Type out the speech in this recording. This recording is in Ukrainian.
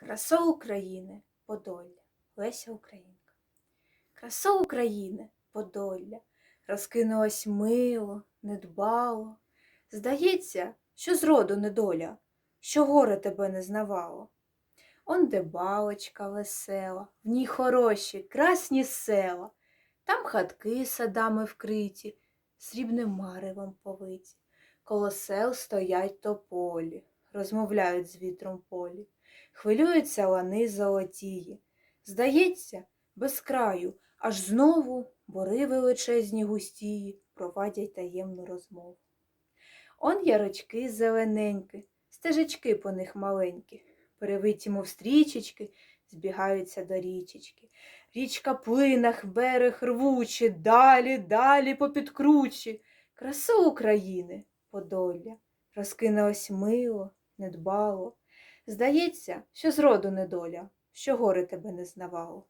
Красо України, Подолля, Леся Українка. Красо України, Подолля, розкинулась мило, недбало. Здається, що зроду недоля, що горе тебе не знавало. Он де балочка весела, в ній хороші, красні села, там хатки садами вкриті, срібним маревом повиті. Коло сел стоять тополі, розмовляють з вітром полі. Хвилюються лани золотії. Здається, без краю, аж знову бори величезні густії провадять таємну розмову. Он ярочки зелененькі, стежечки по них маленькі, перевиті, мов стрічечки, збігаються до річечки. Річка плинах, берег рвучі, далі, далі попід кручі. Красу України, Подолля, розкинулось мило, недбало. Здається, що зроду недоля, що горе тебе не знавало.